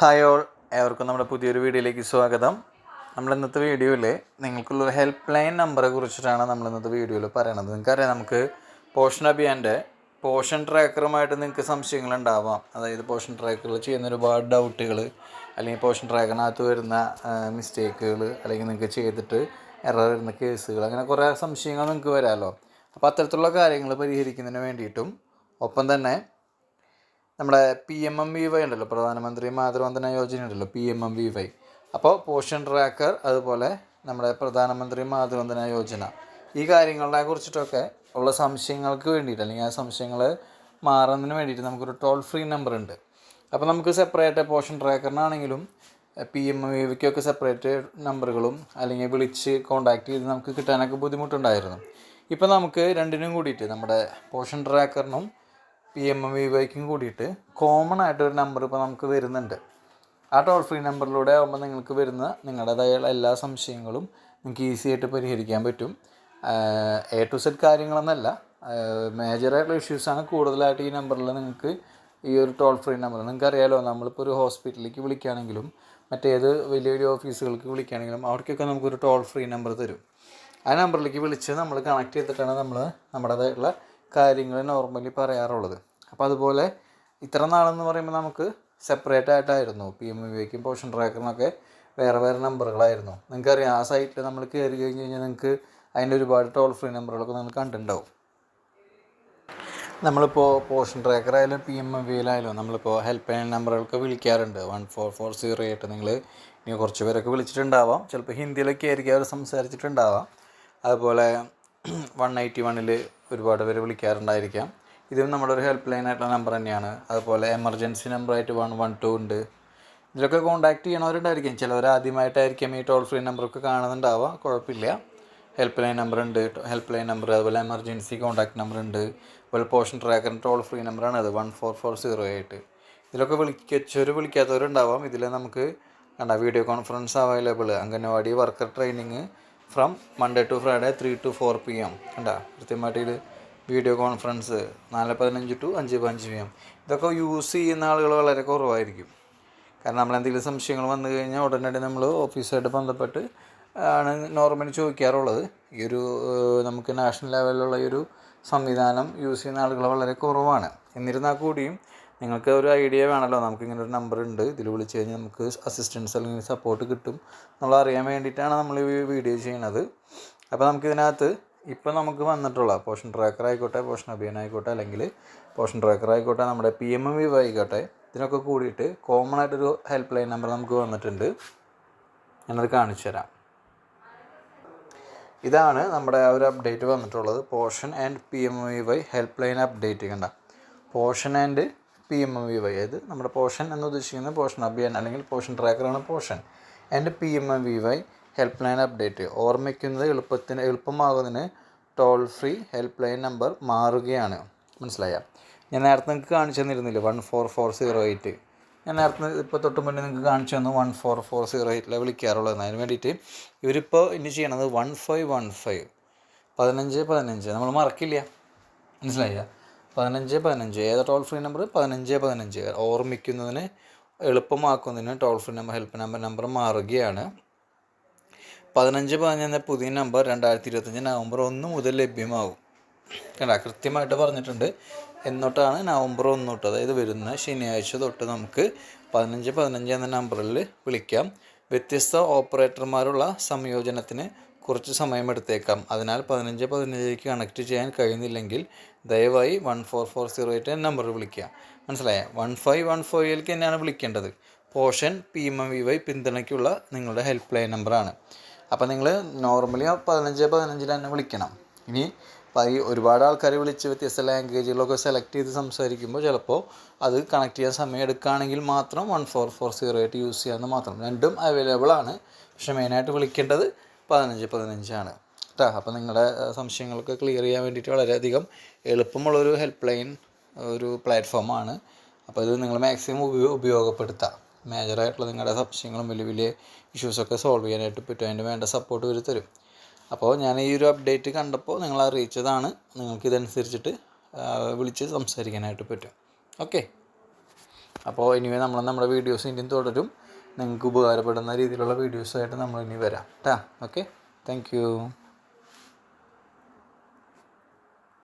Hi all ഏവർക്കും നമ്മുടെ പുതിയൊരു വീഡിയോയിലേക്ക് സ്വാഗതം. നമ്മൾ ഇന്നത്തെ വീഡിയോയിൽ നിങ്ങൾക്കുള്ള ഹെൽപ്പ് ലൈൻ നമ്പറെ കുറിച്ചിട്ടാണ് നമ്മൾ ഇന്നത്തെ വീഡിയോയിൽ പറയണത്. നിങ്ങൾക്കറിയാം നമുക്ക് പോഷൻ അഭിയാന്റെ പോഷൻ ട്രാക്കറുമായിട്ട് നിങ്ങൾക്ക് സംശയങ്ങൾ സംശയങ്ങളുണ്ടാവാം അതായത് പോഷൻ ട്രാക്കറിൽ ചെയ്യുന്ന ഒരുപാട് ഡൗട്ടുകൾ അല്ലെങ്കിൽ പോഷൻ ട്രാക്കറിനകത്ത് വരുന്ന മിസ്റ്റേക്കുകൾ അല്ലെങ്കിൽ നിങ്ങൾക്ക് ചെയ്തിട്ട് എറർ വരുന്ന കേസുകൾ അങ്ങനെ കുറേ സംശയങ്ങൾ നിങ്ങൾക്ക് വരാമല്ലോ അപ്പോൾ അത്തരത്തിലുള്ള കാര്യങ്ങൾ പരിഹരിക്കുന്നതിന് വേണ്ടിയിട്ടും ഒപ്പം തന്നെ നമ്മുടെ P M M V Y ഉണ്ടല്ലോ പ്രധാനമന്ത്രി മാതൃവന്ദന യോജന ഉണ്ടല്ലോ P M M V Y അപ്പോൾ പോഷൻ ട്രാക്കർ അതുപോലെ നമ്മുടെ പ്രധാനമന്ത്രി മാതൃവന്ദന യോജന. ഈ കാര്യങ്ങളെ കുറിച്ചിട്ടൊക്കെ ഉള്ള സംശയങ്ങൾക്ക് വേണ്ടിയിട്ട് അല്ലെങ്കിൽ ആ സംശയങ്ങൾ മാറുന്നതിന് വേണ്ടിയിട്ട് നമുക്കൊരു ടോൾ ഫ്രീ നമ്പർ ഉണ്ട്. അപ്പോൾ നമുക്ക് സെപ്പറേറ്റ് പോഷൻ ട്രാക്കറിനാണെങ്കിലും പി എം വിക്കൊക്കെ സെപ്പറേറ്റ് നമ്പറുകളും അല്ലെങ്കിൽ വിളിച്ച് കോണ്ടാക്ട് ചെയ്ത് നമുക്ക് കിട്ടാനൊക്കെ ബുദ്ധിമുട്ടുണ്ടായിരുന്നു. ഇപ്പോൾ നമുക്ക് രണ്ടിനും കൂടിയിട്ട് നമ്മുടെ പോഷൻ ട്രാക്കറിനും പി എം എം വി വൈക്കും കൂടിയിട്ട് കോമൺ ആയിട്ട് ഒരു നമ്പർ ഇപ്പോൾ നമുക്ക് വരുന്നുണ്ട്. ആ ടോൾ ഫ്രീ നമ്പറിലൂടെ ആകുമ്പോൾ നിങ്ങൾക്ക് വരുന്ന നിങ്ങളുടേതായ എല്ലാ സംശയങ്ങളും നിങ്ങൾക്ക് ഈസി ആയിട്ട് പരിഹരിക്കാൻ പറ്റും. എ ടു സെഡ് കാര്യങ്ങളൊന്നല്ല. മേജറായിട്ടുള്ള ഇഷ്യൂസാണ് കൂടുതലായിട്ട് ഈ നമ്പറിൽ നിങ്ങൾക്ക് ഈ ഒരു ടോൾ ഫ്രീ നമ്പർ നിങ്ങൾക്ക് അറിയാലോ നമ്മളിപ്പോൾ ഒരു ഹോസ്പിറ്റലിലേക്ക് വിളിക്കുകയാണെങ്കിലും മറ്റേത് വലിയ വലിയ ഓഫീസുകൾക്ക് വിളിക്കുകയാണെങ്കിലും അവർക്കൊക്കെ നമുക്കൊരു ടോൾ ഫ്രീ നമ്പർ തരും. ആ നമ്പറിലേക്ക് വിളിച്ച് നമ്മൾ കണക്ട് ചെയ്തിട്ടാണ് നമ്മൾ നമ്മുടേതായിട്ടുള്ള കാര്യങ്ങൾ നോർമലി പറയാറുള്ളത്. അപ്പോൾ അതുപോലെ ഇത്ര നാളെന്ന് പറയുമ്പോൾ നമുക്ക് സെപ്പറേറ്റ് ആയിട്ടായിരുന്നു പി എം വിക്കും പോഷൻ ട്രാക്കറിനൊക്കെ വേറെ വേറെ നമ്പറുകളായിരുന്നു നിങ്ങൾക്കറിയാം ആ സൈറ്റിൽ നമ്മൾ കയറി കഴിഞ്ഞ് കഴിഞ്ഞാൽ നിങ്ങൾക്ക് അതിന്റെ ഒരുപാട് ടോൾ ഫ്രീ നമ്പറുകളൊക്കെ നിങ്ങൾ കണ്ടിട്ടുണ്ടാവും. നമ്മളിപ്പോൾ പോഷൻ ട്രാക്കർ ആയാലും പി എം വിയിലായാലും നമ്മളിപ്പോൾ ഹെൽപ്പ് ലൈൻ നമ്പറുകൾക്ക് വിളിക്കാറുണ്ട്. One four four zero eight നിങ്ങൾ ഇനി കുറച്ച് പേരൊക്കെ വിളിച്ചിട്ടുണ്ടാവാം. ചിലപ്പോൾ ഹിന്ദിയിലൊക്കെ ആയിരിക്കും അവർ സംസാരിച്ചിട്ടുണ്ടാവാം. അതുപോലെ വൺ എയ്റ്റി വണ്ണിൽ ഒരുപാട് പേര് വിളിക്കാറുണ്ടായിരിക്കാം. ഇതും നമ്മുടെ ഒരു ഹെൽപ്പ് ലൈൻ ആയിട്ടുള്ള നമ്പർ തന്നെയാണ്. അതുപോലെ എമർജൻസി നമ്പറായിട്ട് വൺ വൺ ടു ഉണ്ട്. ഇതിലൊക്കെ കോൺടാക്ട് ചെയ്യണവരുണ്ടായിരിക്കും. ചിലവർ ആദ്യമായിട്ടായിരിക്കും ഈ ടോൾ ഫ്രീ നമ്പറൊക്കെ കാണുന്നുണ്ടാവുക. കുഴപ്പമില്ല. ഹെൽപ്പ് ലൈൻ നമ്പർ ഉണ്ട്. ഹെൽപ്പ് ലൈൻ നമ്പർ അതുപോലെ എമർജൻസി കോൺടാക്ട് നമ്പർ ഉണ്ട്. അതുപോലെ പോഷൻ ട്രാക്കറിന്റെ ടോൾ ഫ്രീ നമ്പറാണ് അത് one four four zero eight ഇതിലൊക്കെ വിളിക്കച്ചൊരു വിളിക്കാത്തവരുണ്ടാവാം. ഇതിൽ നമുക്ക് കണ്ട video conference available anganwadi worker training from Monday to Friday three to four P M കണ്ട? കൃത്യമായിട്ട് ഇത് വീഡിയോ കോൺഫറൻസ് നാല് പതിനഞ്ച് ടു അഞ്ച് പതിനഞ്ച് പി എം ഇതൊക്കെ യൂസ് ചെയ്യുന്ന ആളുകൾ വളരെ കുറവായിരിക്കും. കാരണം നമ്മൾ എന്തെങ്കിലും സംശയങ്ങൾ വന്നു കഴിഞ്ഞാൽ ഉടനടി നമ്മൾ ഓഫീസായിട്ട് ബന്ധപ്പെട്ട് ആണ് നോർമലി ചോദിക്കാറുള്ളത്. ഈ ഒരു നമുക്ക് നാഷണൽ ലെവലിലുള്ള ഈ ഒരു സംവിധാനം യൂസ് ചെയ്യുന്ന ആളുകൾ വളരെ കുറവാണ്. എന്നിരുന്നാൽ കൂടിയും നിങ്ങൾക്ക് ഒരു ഐഡിയ വേണമല്ലോ നമുക്ക് ഇങ്ങനെ ഒരു നമ്പർ ഉണ്ട് ഇതിൽ വിളിച്ചു കഴിഞ്ഞാൽ നമുക്ക് അസിസ്റ്റൻസ് അല്ലെങ്കിൽ സപ്പോർട്ട് കിട്ടും. എന്നുള്ള അറിയാൻ വേണ്ടിയിട്ടാണ് നമ്മൾ ഈ വീഡിയോ ചെയ്യുന്നത്. അപ്പോൾ നമുക്ക് ഇപ്പോൾ നമുക്ക് വന്നിട്ടുള്ള പോഷൻ ട്രാക്കർ ആയിക്കോട്ടെ പോഷൻ അഭിയാൻ ആയിക്കോട്ടെ അല്ലെങ്കിൽ പോഷൻ ട്രാക്കർ ആയിക്കോട്ടെ നമ്മുടെ പി എം എം വി ആയിക്കോട്ടെ ഇതിനൊക്കെ കൂടിയിട്ട് കോമൺ ആയിട്ടൊരു ഹെൽപ്പ് ലൈൻ നമ്പർ നമുക്ക് വന്നിട്ടുണ്ട്. ഞാനത് കാണിച്ചു തരാം. ഇതാണ് നമ്മുടെ ആ ഒരു അപ്ഡേറ്റ് വന്നിട്ടുള്ളത്. Poshan and P M V Y help line update കണ്ട. Poshan and P M V Y അതായത് നമ്മുടെ പോഷൻ എന്ന് ഉദ്ദേശിക്കുന്നത് പോഷൻ അഭിയാൻ അല്ലെങ്കിൽ Poshan ട്രാക്കറാണ് Poshan and P M V Y help line update ഓർമ്മിക്കുന്നത് എളുപ്പത്തിന് എളുപ്പമാകുന്നതിന് toll free help line number മാറുകയാണ്. മനസ്സിലായ? ഞാൻ നേരത്തെ നിങ്ങൾക്ക് കാണിച്ചു തന്നിരുന്നില്ല? One four four zero eight ഞാൻ നേരത്തെ ഇപ്പോൾ തൊട്ട് മുന്നേ നിങ്ങൾക്ക് കാണിച്ചു തന്നു വൺ ഫോർ ഫോർ സീറോ എയ്റ്റിലെ വിളിക്കാറുള്ളത് അതിന് വേണ്ടിയിട്ട് ഇവരിപ്പോൾ ഇനി ചെയ്യണത് വൺ ഫൈവ് വൺ ഫൈവ് പതിനഞ്ച് പതിനഞ്ച്. നമ്മൾ മറക്കില്ല. മനസ്സിലായ? പതിനഞ്ച് പതിനഞ്ച്. ഏതാ ടോൾ ഫ്രീ നമ്പർ പതിനഞ്ച് പതിനഞ്ച്. ഓർമ്മിക്കുന്നതിന് എളുപ്പമാക്കുന്നതിന് toll free number help number number മാറുകയാണ്. പതിനഞ്ച് പതിനഞ്ച് എന്ന പുതിയ നമ്പർ രണ്ടായിരത്തി ഇരുപത്തഞ്ച് നവംബർ ഒന്ന് മുതൽ ലഭ്യമാകും. കണ്ട കൃത്യമായിട്ട് പറഞ്ഞിട്ടുണ്ട്. എന്നോട്ടാണ് നവംബർ ഒന്ന് തൊട്ട് അതായത് വരുന്ന ശനിയാഴ്ച തൊട്ട് നമുക്ക് പതിനഞ്ച് പതിനഞ്ച് എന്ന നമ്പറിൽ വിളിക്കാം. വ്യത്യസ്ത ഓപ്പറേറ്റർമാരുള്ള സംയോജനത്തിന് കുറച്ച് സമയമെടുത്തേക്കാം അതിനാൽ പതിനഞ്ച് പതിനഞ്ചിലേക്ക് കണക്ട് ചെയ്യാൻ കഴിയുന്നില്ലെങ്കിൽ ദയവായി one four four zero eight എന്ന നമ്പറിൽ വിളിക്കുക. മനസ്സിലായ? വൺ ഫൈവ് വൺ ഫൈവിലേക്ക് തന്നെയാണ് വിളിക്കേണ്ടത്. Poshan P M V Y പിന്തുണയ്ക്കുള്ള നിങ്ങളുടെ ഹെൽപ്പ് ലൈൻ നമ്പറാണ്. അപ്പോൾ നിങ്ങൾ നോർമലി പതിനഞ്ച് പതിനഞ്ചിൽ തന്നെ വിളിക്കണം. ഇനി ഈ ഒരുപാട് ആൾക്കാർ വിളിച്ച് വ്യത്യസ്ത ലാംഗ്വേജുകളൊക്കെ സെലക്ട് ചെയ്ത് സംസാരിക്കുമ്പോൾ ചിലപ്പോൾ അത് കണക്ട് ചെയ്യാൻ സമയം എടുക്കുകയാണെങ്കിൽ മാത്രം one four four zero eight use ചെയ്യാമെന്ന് മാത്രം. രണ്ടും അവൈലബിൾ ആണ്. പക്ഷേ മെയിനായിട്ട് വിളിക്കേണ്ടത് പതിനഞ്ച് പതിനഞ്ചാണ് കേട്ടോ അപ്പോൾ നിങ്ങളുടെ സംശയങ്ങളൊക്കെ ക്ലിയർ ചെയ്യാൻ വേണ്ടിയിട്ട് വളരെയധികം എളുപ്പമുള്ളൊരു ഹെൽപ്പ് ലൈൻ ഒരു പ്ലാറ്റ്ഫോമാണ് അപ്പോൾ ഇത് നിങ്ങൾ മാക്സിമം ഉപയോ ഉപയോഗപ്പെടുത്തുക മേജറായിട്ടുള്ള നിങ്ങളുടെ സംശയങ്ങളും വലിയ വലിയ ഇഷ്യൂസൊക്കെ സോൾവ് ചെയ്യാനായിട്ട് പറ്റും. അതിന് വേണ്ട സപ്പോർട്ട് ഇവർ തരും. അപ്പോൾ ഞാൻ ഈ ഒരു അപ്ഡേറ്റ് കണ്ടപ്പോൾ നിങ്ങൾ അറിയിച്ചതാണ്. നിങ്ങൾക്ക് ഇതനുസരിച്ചിട്ട് വിളിച്ച് സംസാരിക്കാനായിട്ട് പറ്റും. ഓക്കെ അപ്പോൾ ഇനി നമ്മൾ നമ്മുടെ വീഡിയോസ് ഇനിയും തുടരും. നിങ്ങൾക്ക് ഉപകാരപ്പെടുന്ന രീതിയിലുള്ള വീഡിയോസായിട്ട് നമ്മൾ ഇനി വരാം. കേട്ടാ ഓക്കെ താങ്ക്